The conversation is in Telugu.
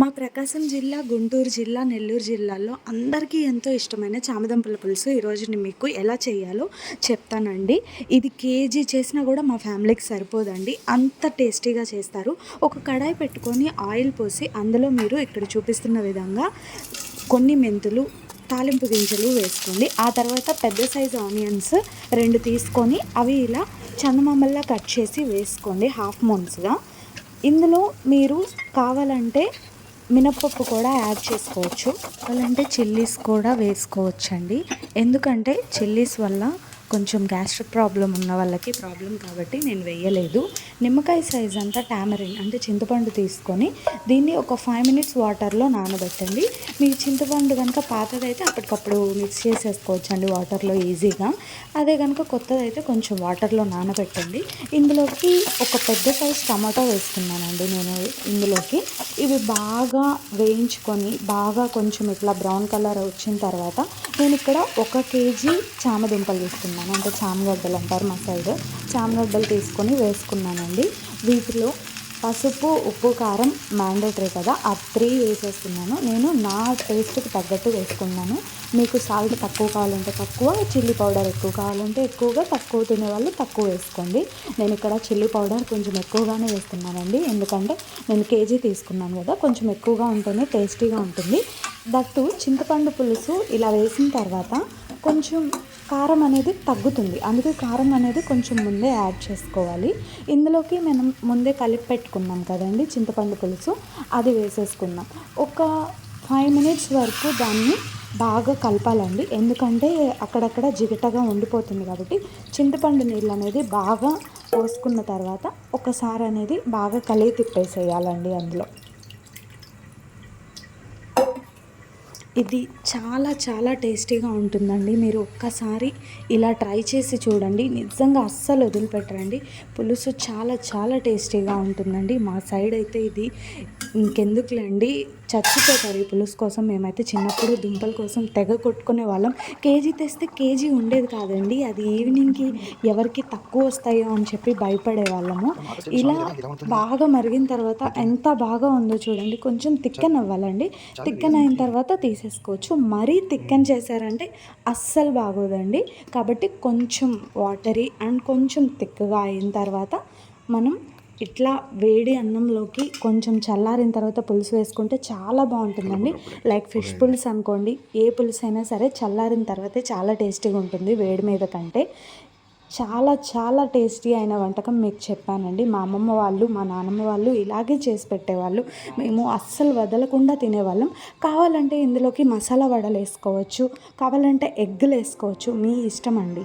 మా ప్రకాశం జిల్లా గుంటూరు జిల్లా నెల్లూరు జిల్లాలో అందరికీ ఎంతో ఇష్టమైన చామదంపల పులుసు ఈరోజు నేను మీకు ఎలా చేయాలో చెప్తానండి. ఇది కేజీ చేసినా కూడా మా ఫ్యామిలీకి సరిపోదండి. అంత టేస్టీగా చేస్తారు. ఒక కడాయి పెట్టుకొని ఆయిల్ పోసి అందులో మీరు ఇక్కడ చూపిస్తున్న విధంగా కొన్ని మెంతులు తాలింపు గింజలు వేసుకోండి. ఆ తర్వాత పెద్ద సైజు ఆనియన్స్ రెండు తీసుకొని అవి ఇలా చందమామల్లా కట్ చేసి వేసుకోండి హాఫ్ మూన్స్గా ఇందులో మీరు కావాలంటే మినపప్పు కూడా యాడ్ చేసుకోవచ్చు. అలాంటే చిల్లీస్ కూడా వేసుకోవచ్చండి. ఎందుకంటే చిల్లీస్ వల్ల కొంచెం గ్యాస్ట్రిక్ ప్రాబ్లం ఉన్న వాళ్ళకి ప్రాబ్లం కాబట్టి నేను వేయలేదు. నిమ్మకాయ సైజ్ అంతా టామరిన్ అంటే చింతపండు తీసుకొని దీన్ని ఒక ఫైవ్ మినిట్స్ వాటర్లో నానబెట్టండి. మీ చింతపండు కనుక పాతదైతే అప్పటికప్పుడు మిక్స్ చేసేసుకోవచ్చు అండి వాటర్లో ఈజీగా అదే కనుక కొత్తదైతే కొంచెం వాటర్లో నానబెట్టండి. ఇందులోకి ఒక పెద్ద సైజ్ టమాటో వేసుకున్నానండి నేను ఇందులోకి. ఇవి బాగా వేయించుకొని బాగా కొంచెం ఇట్లా బ్రౌన్ కలర్ వచ్చిన తర్వాత నేను ఇక్కడ ఒక కేజీ చామదుంపలు తీసుకున్నాను. అంటే చామగడ్డలు అంటారు మా సైడ్ చామగడ్డలు తీసుకొని వేసుకున్నాను. అండి. వీటిలో పసుపు ఉప్పు కారం మ్యాండేటరీ కదా. ఆ త్రీ వేసేస్తున్నాను. నేను నా టేస్ట్కి తగ్గట్టు వేసుకున్నాను. మీకు సాల్ట్ తక్కువ కావాలంటే తక్కువ చిల్లీ పౌడర్ ఎక్కువ కావాలంటే ఎక్కువగా తక్కువ తినే వాళ్ళు తక్కువ వేసుకోండి. నేను ఇక్కడ చిల్లీ పౌడర్ కొంచెం ఎక్కువగానే వేస్తున్నానండి. ఎందుకంటే నేను కేజీ తీసుకున్నాను కదా కొంచెం ఎక్కువగా ఉంటేనే టేస్టీగా ఉంటుంది. దట్టు చింతపండు పులుసు ఇలా వేసిన తర్వాత కొంచెం కారం అనేది తగ్గుతుంది. అందుకే కారం అనేది కొంచెం ముందే యాడ్ చేసుకోవాలి. ఇందులోకి మనం ముందే కలిపి పెట్టుకున్నాం కదండి చింతపండు పులుసు. అది వేసేసుకుందాం. ఒక ఫైవ్ మినిట్స్ వరకు దాన్ని బాగా కలపాలండి. ఎందుకంటే అక్కడక్కడ జిగటగా ఉండిపోతుంది కాబట్టి చింతపండు నీళ్ళు అనేది బాగా పోసుకున్న తర్వాత ఒకసారి అనేది బాగా కలిగి తిప్పేసేయాలండి అందులో. ఇది చాలా చాలా టేస్టీగా ఉంటుందండి. మీరు ఒక్కసారి ఇలా ట్రై చేసి చూడండి. నిజంగా అస్సలు వదిలిపెట్టరండి. పులుసు చాలా చాలా టేస్టీగా ఉంటుందండి. మా సైడ్ అయితే ఇది ఇంకెందుకులేండి. చచ్చిపోతారు ఈ పులుసు కోసం. మేమైతే చిన్నప్పుడు దుంపల కోసం తెగ కొట్టుకునే వాళ్ళం. కేజీ తెస్తే కేజీ ఉండేది కాదండి. అది ఈవినింగ్కి ఎవరికి తక్కువ వస్తాయో అని చెప్పి భయపడే వాళ్ళము. ఇలా బాగా మరిగిన తర్వాత ఎంత బాగా ఉందో చూడండి. కొంచెం తిక్కనవ్వాలండి అవ్వాలండి అయిన తర్వాత తీసే తీసేసుకోవచ్చు మరీ తిక్కన్ చేశారంటే అస్సలు బాగోదండి. కాబట్టి కొంచెం వాటరీ అండ్ కొంచెం తిక్కగా అయిన తర్వాత మనం ఇట్లా వేడి అన్నంలోకి కొంచెం చల్లారిన తర్వాత పులుసు వేసుకుంటే చాలా బాగుంటుందండి. లైక్ ఫిష్ పులుసు అనుకోండి ఏ పులుసు అయినా సరే చల్లారిన తర్వాతే చాలా టేస్టీగా ఉంటుంది వేడి మీద కంటే. చాలా చాలా టేస్టీ అయిన వంటకం మీకు చెప్పానండి. మా అమ్మమ్మ వాళ్ళు మా నాన్నమ్మ వాళ్ళు ఇలాగే చేసి పెట్టేవాళ్ళు. మేము అస్సలు వదలకుండా తినేవాళ్ళం. కావాలంటే ఇందులోకి మసాలా వడలు వేసుకోవచ్చు కావాలంటే ఎగ్గులు వేసుకోవచ్చు. మీ ఇష్టం అండి.